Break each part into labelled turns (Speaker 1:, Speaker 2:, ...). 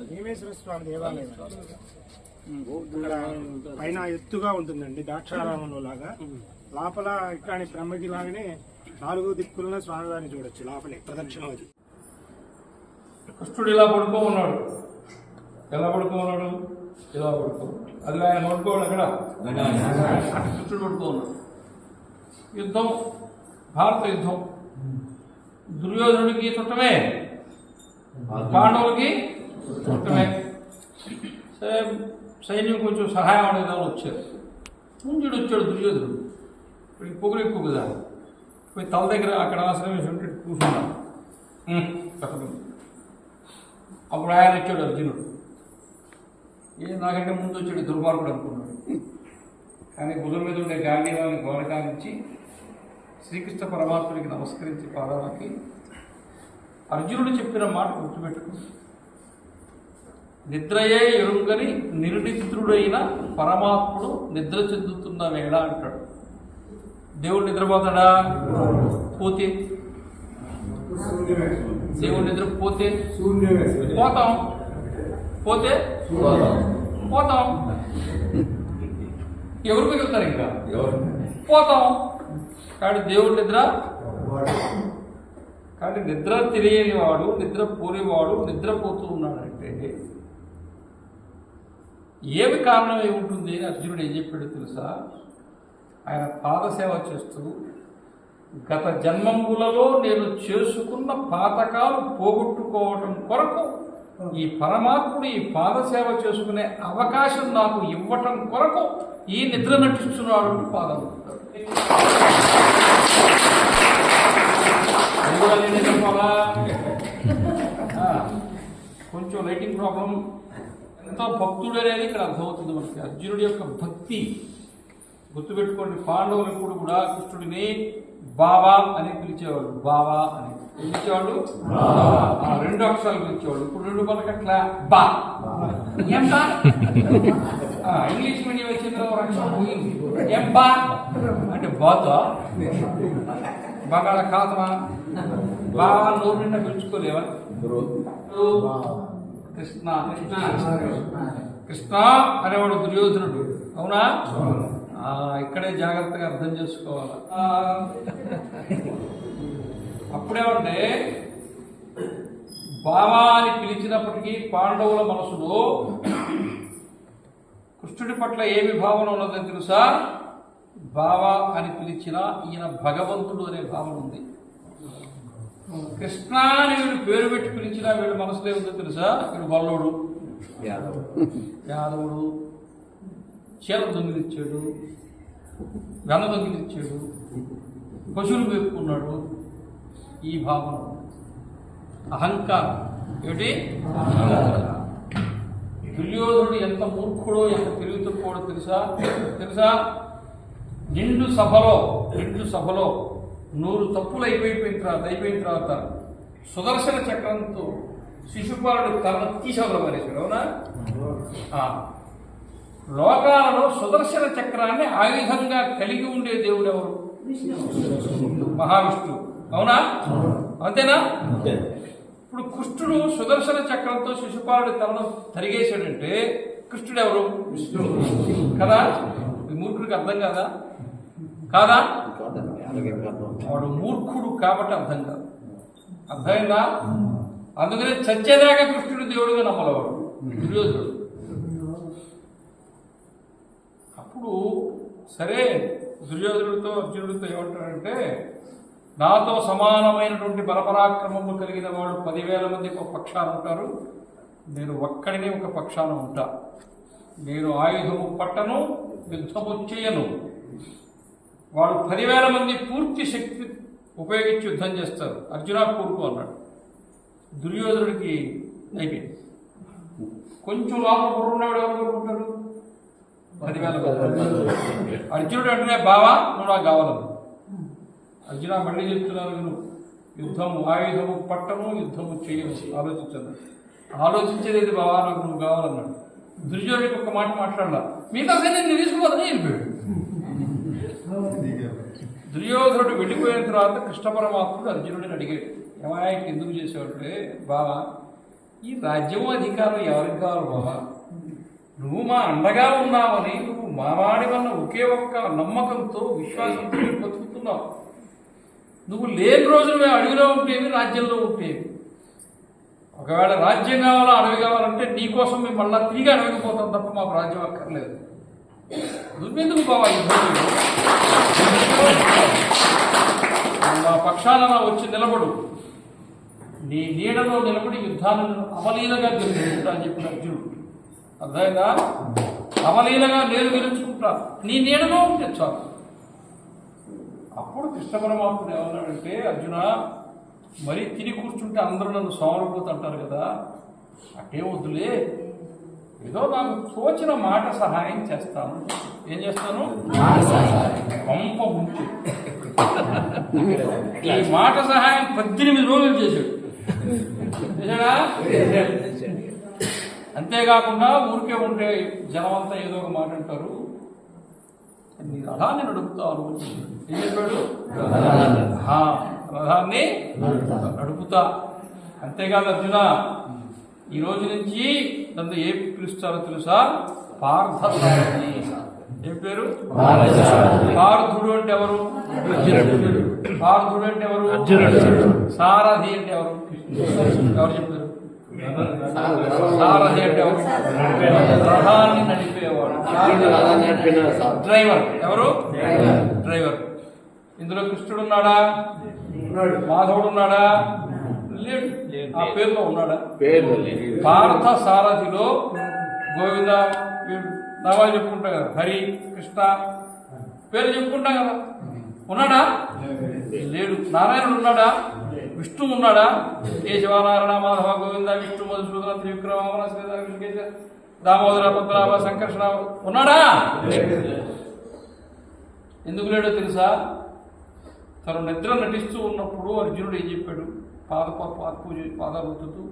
Speaker 1: భీమేశ్వర స్వామి దేవాలయం ఇక్కడ పైన ఎత్తుగా ఉంటుందండి ద్రాక్షారామంలో లాగా. లోపల ఇట్లాంటి బ్రహ్మకి లాగానే నాలుగు దిక్కులను స్వామివారిని చూడొచ్చు లోపలే ప్రదక్షిణ అది.
Speaker 2: కృష్ణుడు ఇలా పడుకో ఉన్నాడు ఎలా పడుకో ఉన్నాడు ఇలా పడుకో. అది ఆయన అక్కడ అక్కడ. కృష్ణుడు పడుకో ఉన్నాడు యుద్ధం భారత యుద్ధం. దుర్యోధనుడికి చుట్టమే పాండవులకి సరే సైన్యం కొంచెం సహాయం అడగదామని వచ్చారు ముందుడు వచ్చాడు దుర్యోధనుడు ఇప్పుడు పొగలు ఎక్కువ కదా పోయి తల దగ్గర అక్కడ ఆశ్రమం వేసి ఉంటే కూర్చున్నాడు అప్పుడు ఆయన వచ్చాడు అర్జునుడు ఏ నాకంటే ముందు వచ్చాడు దుర్మార్గుడు అనుకున్నాడు కానీ భుజం మీద ఉండే గాంధీవాన్ని గోడకానించి శ్రీకృష్ణ పరమాత్ముడికి నమస్కరించి పాదాలకి అర్జునుడు చెప్పిన మాట గుర్తుపెట్టుకుంటాడు నిద్రయే ఎరుంగని నిర్నిద్రుడైన పరమాత్ముడు నిద్ర చెందుతున్న వేళ అంటాడు. దేవుడు నిద్రపోతాడా? పోతే. దేవుడు నిద్రపోతే. పోతాం. పోతే? పోతాం. ఎవరు మిగులుతారు ఇంకా? పోతాం. కాబట్టి దేవుడి నిద్ర? కాబట్టి నిద్ర తెలియని వాడు నిద్ర పోలేవాడు నిద్రపోతూ ఉన్నాడంటే ఏమి కారణం ఉంటుంది? అని అర్జునుడు ఏం చెప్పాడు తెలుసా? ఆయన పాదసేవ చేస్తూ గత జన్మములలో నేను చేసుకున్న పాతకాలు పోగొట్టుకోవటం కొరకు ఈ పరమాత్ముడు ఈ పాదసేవ చేసుకునే అవకాశం నాకు ఇవ్వటం కొరకు ఈ నిద్ర నటిస్తున్నాడు అని పాదం కొంచెం లైటింగ్ ప్రాబ్లం ఎంత భక్తుడు అనేది ఇక్కడ అర్థమవుతుంది మనకి. అర్జునుడి యొక్క భక్తి. గుర్తుపెట్టుకోండి పాండవులు ఎప్పుడు కూడా కృష్ణుడిని బావా అని పిలిచేవాళ్ళు. బావా అని. పిలిచేవాళ్ళు? ఆ, రెండు అక్షరాలు పిలిచేవాళ్ళు. ఇప్పుడు రెండు బా. ఏం బా? ఇంగ్లీష్ మీడియం వచ్చిన ఒక అక్షరం పోయింది. ఏం బా? అంటే బాతో? బాగా కాదమా? బావా నోరు నిండా పిలుచుకోలేవా? కృష్ణ కృష్ణ కృష్ణ అనేవాడు దుర్యోధనుడు. అవునా? ఇక్కడే జాగ్రత్తగా అర్థం చేసుకోవాలి? అప్పుడేమంటే బావా అని పిలిచినప్పటికీ పాండవుల మనసులో కృష్ణుడి పట్ల ఏమి భావన ఉన్నదని తెలుసా? బావా అని పిలిచిన ఈయన భగవంతుడు అనే భావన ఉంది. కృష్ణ అని వీడు పేరు పెట్టి పిలిచినా వీడు మనసులో ఏముందో తెలుసా? వీడు వల్లోడు యాదవుడు. చీల దొంగిలిచ్చాడు వెన్న దొంగిలిచ్చాడు పశువులు మేపుకున్నాడు. ఈ భావన. అహంకారం. ఏమిటి? దుర్యోధనుడు ఎంత మూర్ఖుడో ఎంత తెలివి తక్కువడో తెలుసా? తెలుసా? నిండు సభలో నిండు సభలో నూరు తప్పులు అయిపోయిపోయిన తర్వాత అయిపోయిన తర్వాత సుదర్శన చక్రంతో శిశుపాలుడు తలను తీసేవల మారేశాడు అవునా? ఆ. లోకాలలో సుదర్శన చక్రాన్ని ఆయుధంగా కలిగి ఉండే దేవుడు ఎవరు? మహావిష్ణువు. అవునా? అంతేనా? ఇప్పుడు కృష్ణుడు సుదర్శన చక్రంతో శిశుపాలుడి తలను తరిగేశాడంటే కృష్ణుడు ఎవరు కదా? ఈ మూర్ఖుడికి అర్థం కాదా? కాదా? వాడు మూర్ఖుడు కాబట్టి అర్థం కాదు. అర్థమైందా? అందుకనే చచ్చేదాకా కృష్ణుడు దేవుడుగా నమ్మలవాడు. దుర్యోధనుడు అప్పుడు సరే దుర్యోధనుడితో అర్జునుడితో ఏమంటాడంటే నాతో సమానమైనటువంటి బలపరాక్రమము కలిగిన వాడు పదివేల మంది ఒక పక్షాన ఉంటారు. నేను ఒక్కడినే ఒక పక్షాన ఉంటా. నేను ఆయుధము పట్టను యుద్ధము చేయను. వాడు పదివేల మంది పూర్తి శక్తి ఉపయోగించి యుద్ధం చేస్తారు. అర్జున కూరుకు అన్నాడు. దుర్యోధనుడికి అయిపోయింది. కొంచెం లోపల బుర్రున్నవాడు ఎవరు కోరుకుంటారు పదివేల అర్జునుడు అంటేనే బావా నువ్వు నాకు కావాలను అర్జున మళ్ళీ చెప్తున్నాను నేను యుద్ధము ఆయుధము పట్టను యుద్ధము చేయను ఆలోచించను ఆలోచించేది బావా నాకు నువ్వు కావాలన్నాడు. దుర్యోధనుడికి ఒక మాట మాట్లాడాల? మిగతా సైన్యం నేను తీసుకుపోతానే వెళ్ళిపోయాడు దుర్యోధనుడు వెళ్ళిపోయిన తర్వాత కృష్ణ పరమాత్ముడు అర్జునుడిని అడిగాడు ఏమాయకి ఎందుకు చేసేవాడే బావా ఈ రాజ్యం అధికారం ఎవరికి కావాలి బావా? నువ్వు మా అండగా ఉన్నావని నువ్వు మావాడి వల్ల ఒకే ఒక్క నమ్మకంతో విశ్వాసంతో బతుకుతున్నావు నువ్వు లేని రోజులు మేము అడవిలో ఉంటేవి రాజ్యంలో ఉంటేవి ఒకవేళ రాజ్యం కావాలా అడవి కావాలంటే నీకోసం మేము మళ్ళా తిరిగి అడవికి పోతాం తప్ప మాకు రాజ్యం అక్కర్లేదు. నువ్వెందుకు పోవాలి నా పక్షాన వచ్చి నిలబడు. నీ నీడలో నిలబడి యుద్ధాలను అవలీలగా గెలుచుకుంటా అని చెప్పిన అర్జునుడు. అర్థమైందా? అవలీలగా నేను గెలుచుకుంటా నీ నీడలో ఉంటే చాలు. అప్పుడు కృష్ణ పరమాత్ముడు ఏమన్నాడంటే అర్జున మరీ తిని కూర్చుంటే అందరూ నన్ను సోమరపోతుంటారు కదా. అట్టే వద్దులే. ఏదో నాకు తోచిన మాట సహాయం చేస్తాను. ఏం చేస్తాను? పంప ఉంచు ఈ మాట సహాయం పద్దెనిమిది రోజులు చేశాడు. చేశాడా? అంతేకాకుండా ఊరికే ఉంటే జనం అంతా ఏదో ఒక మాట అంటారు. నీ రథాన్ని నడుపుతాను ఏం చెప్పాడు? రథాన్ని నడుపుతా. అంతేకాదు అర్జున ఈ రోజు నుంచి నన్ను ఏ పిలుస్తారో తెలుసా? పార్థ సారథి. ఏం పేరు? పార్థుడు అంటే ఎవరు? పార్థుడు అంటే ఎవరు? సారథి అంటే ఎవరు? ఎవరు చెప్పారు? సారథి అంటే ఎవరు? రథాన్ని నడిపేవాడు. డ్రైవర్. ఎవరు? డ్రైవర్. ఇందులో కృష్ణుడు ఉన్నాడా. మాధవుడు ఉన్నాడా? ఆ పేరులో ఉన్నాడా? పార్థ సారథిలో గోవింద నామాలు చెప్పుకుంటాం కదా హరి కృష్ణ పేరు చెప్పుకుంటాం కదా. ఉన్నాడా? లేడు. నారాయణుడు ఉన్నాడా? విష్ణు ఉన్నాడా? కేశవనారాయణ మాధవ గోవింద విష్ణు మధుసూదన త్రివిక్రమ దామోదర పద్మనాభ సంకర్షణ ఉన్నాడా? ఎందుకు లేడో తెలుసా? తను నిద్ర నటిస్తూ ఉన్నప్పుడు అర్జునుడు ఏం చెప్పాడు? పాద పాద పూజ పాదాలు ఒత్తుతూ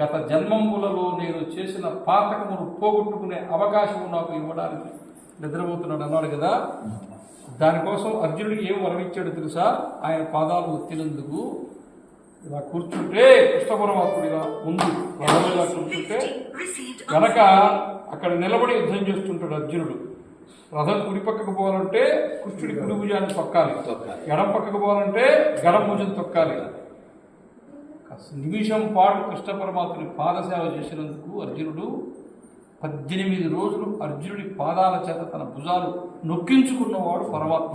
Speaker 2: గత జన్మములలో నేను చేసిన పాతకమును పోగొట్టుకునే అవకాశం నాకు ఇవ్వడానికి నిద్రపోతున్నాడు అన్నాడు కదా. దానికోసం అర్జునుడికి ఏం వరమిచ్చాడు తెలుసా? ఆయన పాదాలు ఒత్తినందుకు ఇలా కూర్చుంటే కృష్ణ పరమాత్ముడు ఇలా ముందు ఇలా కూర్చుంటే వెనక అక్కడ నిలబడి యుద్ధం చేస్తుంటాడు అర్జునుడు. రథం కుడి పక్కకు పోవాలంటే కృష్ణుడి కుడి భుజాన్ని తొక్కాలి. ఎడం పక్కకు పోవాలంటే గడం భుజం తొక్కాలి. నిమిషం పాటు కృష్ణ పరమాత్మని పాదసేవ చేసినందుకు అర్జునుడు పద్దెనిమిది రోజులు అర్జునుడి పాదాల చేత తన భుజాలు నొక్కించుకున్నవాడు పరమాత్మ.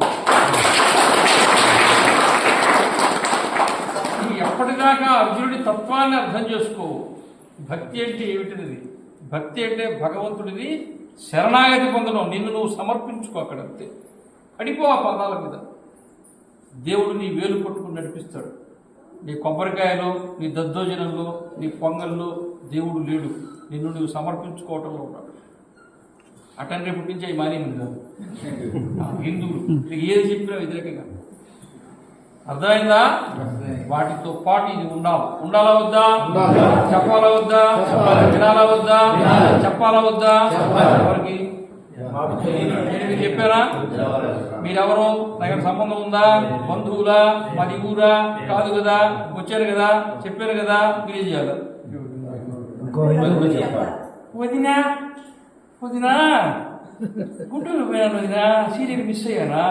Speaker 2: ఈ ఎప్పటిదాకా అర్జునుడి తత్వాన్ని అర్థం చేసుకో. భక్తి అంటే ఏమిటిది? భక్తి అంటే భగవంతుడిని శరణాగతి పొందడం. నిన్ను నువ్వు సమర్పించుకో అక్కడంతే. అడిపో ఆ పాదాల మీద. దేవుడు నీ వేలు పట్టుకుని నడిపిస్తాడు. నీ కొబ్బరికాయలో నీ దద్దోజనంలో నీ పొంగల్లో దేవుడు లేడు. నిన్ను నువ్వు సమర్పించుకోవటంలో ఉన్నాడు. అటన్ రేపటి నుంచి అవి మానేమి కాదు. హిందువులు. నీకు ఏది చెప్పినా వ్యతిరేకంగా. అర్థమైందా? వాటితో పాటు ఇది ఉండాలి. ఉండాలా వద్దా? చెప్పాలా వద్దా? వినాలా వద్దా? చెప్పాలా వద్దా? ఎవరికి? మీరు చెప్పారా? మీరెవరు? దగ్గర సంబంధం ఉందా? బంధువులా? మాది ఊరా? కాదు కదా? వచ్చారు కదా? చెప్పారు కదా? మీరేం చేయాలి. వదినా? వదినా? గుంటూరు పోయాను వదినా. సీరియల్ మిస్ అయ్యానా?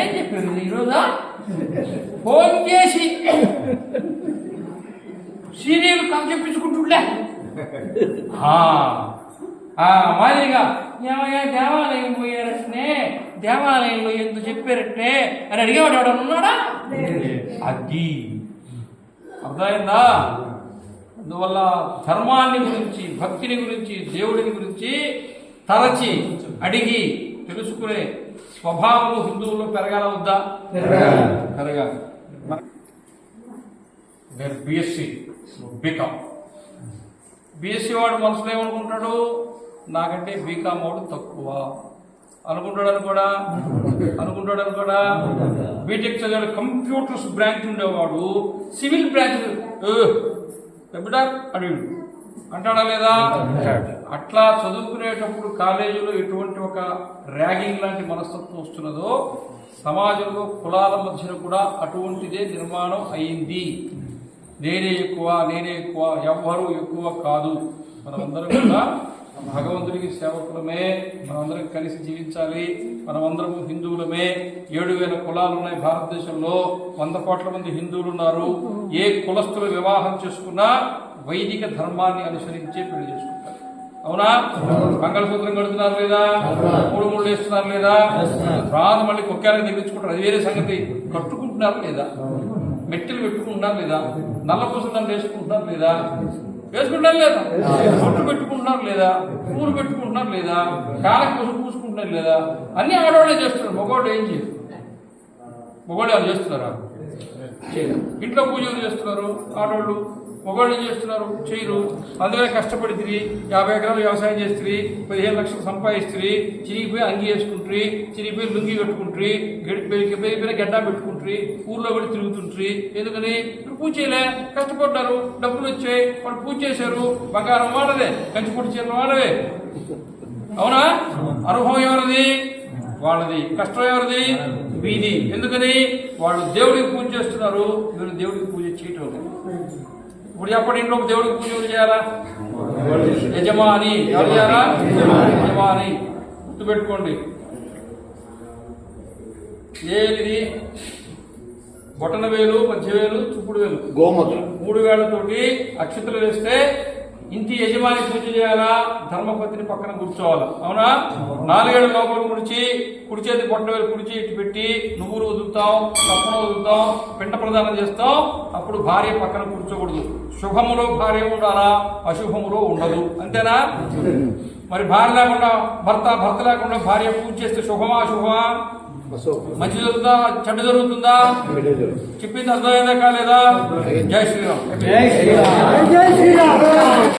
Speaker 2: ఏం చెప్పారు ఈరోజు? ఫోన్ చేసి సీరియల్ కథ చెప్పించుకుంటుండే. మాదిరిగా ఏమయ్యా దేవాలయం పోయారట్నే దేవాలయంలో ఎందుకు చెప్పారట్నే? అని అడిగేవాడు ఎవడన్నా ఉన్నాడా? అది అర్థమైందా? అందువల్ల ధర్మాన్ని గురించి భక్తిని గురించి దేవుడిని గురించి తరచి అడిగి తెలుసుకునే స్వభావం హిందువుల్లో పెరగాల వద్దా? పెరగాలి. నేను బిఎస్సి బీకామ్ బీఎస్సీ వాడు మనసులో ఏమనుకుంటాడు? నాకంటే బీకామ్ వాడు తక్కువ. అనుకుంటాడని కూడా? అనుకుంటాడని కూడా? బీటెక్ చదివాడు కంప్యూటర్స్ బ్రాంచ్ ఉండేవాడు. సివిల్ బ్రాంచ్ బిడ్డ అడిగాడు. అంటాడా లేదా? అట్లా చదువుకునేటప్పుడు కాలేజీలో ఎటువంటి ఒక ర్యాగింగ్ లాంటి మనస్తత్వం వస్తున్నదో సమాజంలో కులాల మధ్యన కూడా అటువంటిదే నిర్మాణం అయింది. నేనే ఎక్కువ నేనే ఎక్కువ ఎవ్వరూ ఎక్కువ కాదు. మనమందరం కూడా భగవంతుడికి సేవకులమే మనందరం కలిసి జీవించాలి. మనమందరము హిందువులమే. ఏడు వేల కులాలు ఉన్నాయి భారతదేశంలో. వంద కోట్ల మంది హిందువులు ఉన్నారు. ఏ కులస్తులు వివాహం చేసుకున్నా వైదిక ధర్మాన్ని అనుసరించే పెళ్ళి చేసుకుంటారు. అవునా? మంగళసూత్రం కడుతున్నారు లేదా? మూడు మూడు వేస్తున్నారు లేదా? రాదు మళ్ళీ కుక్కానికి తెగించుకుంటారు అది వేరే సంగతి. కట్టుకుంటున్నారు లేదా? మెట్టెలు పెట్టుకుంటున్నారు లేదా? నల్ల పూసలు వేసుకుంటున్నారు లేదా? వేసుకుంటారు లేదా? బొట్టు పెట్టుకుంటున్నారు లేదా? పూలు పెట్టుకుంటున్నారు లేదా? కాళ్ళకి పసుపు పూసుకుంటున్నారు లేదా? అన్ని ఆడవాళ్ళే చేస్తున్నారు. మగవాళ్ళు ఏం చేయరు. మగవాళ్ళు ఏమైనా చేస్తున్నారా? ఇంట్లో పూజలు చేస్తున్నారు ఆడవాళ్ళు. మగవాళ్ళు ఏం చేస్తున్నారు? చేయరు అందుకనే కష్టపడి తిరిగి యాభై ఎకరాలు వ్యవసాయం చేస్తుంది పదిహేను లక్షలు సంపాదిస్తుంది చిరిగిపోయి అంగి వేసుకుంటారు చిరిగిపోయి లుంగి కట్టుకుంటారు పెరిగి పెరిగిపోయిన గడ్డ పెట్టుకుంటారు ఊర్లో కూడా తిరుగుతుంటారు ఎందుకని? పూజ చేయలే. కష్టపడ్డారు. డబ్బులు వచ్చాయి. వాళ్ళు పూజ చేశారు. బంగారం వాడదే కంచిపూట చీరలు వాడవే అవునా? అనుభవం ఎవరిది? వాళ్ళది. కష్టం ఎవరిది? మీది. ఎందుకని? వాళ్ళు దేవుడికి పూజ చేస్తున్నారు. మీరు దేవుడికి పూజ చేయటం. ఇప్పుడు చెప్పండి ఇంట్లో దేవుడికి పూజ ఎవరు చేయాలా? యజమాని. ఎవరు చేయాలా? యజమాని. గుర్తుపెట్టుకోండి. ఏది బొటన వేలు పద్దెవేలు చూపుడు వేలు
Speaker 3: గోముద్ర
Speaker 2: మూడు వేళ్ళతోటి అక్షతలు వేస్తే ఇంటి యజమాని పూజ చేయాలా? ధర్మపతిని పక్కన కూర్చోవాలా? అవునా? నాలుగేళ్ళ లోపల ముడిచి కుడి చేతి పొట్టవేలు కుడిచి ఇటు పెట్టి నువ్వులు వదులుతాం తప్పన వదులుతాం పిండ ప్రదానం చేస్తాం అప్పుడు భార్య పక్కన కూర్చోకూడదు. శుభములో భార్య ఉండాలా? అశుభములో ఉండదు. అంతేనా? మరి భార్య లేకుండా భర్త భర్త లేకుండా భార్య పూజ చేస్తే శుభమా అశుభమా? మంచి జరుగుతుందా? చెడ్డ జరుగుతుందా? చెప్పింది అర్థమైందా కాలేదా? జై శ్రీరామ్.
Speaker 3: జై శ్రీరామ్.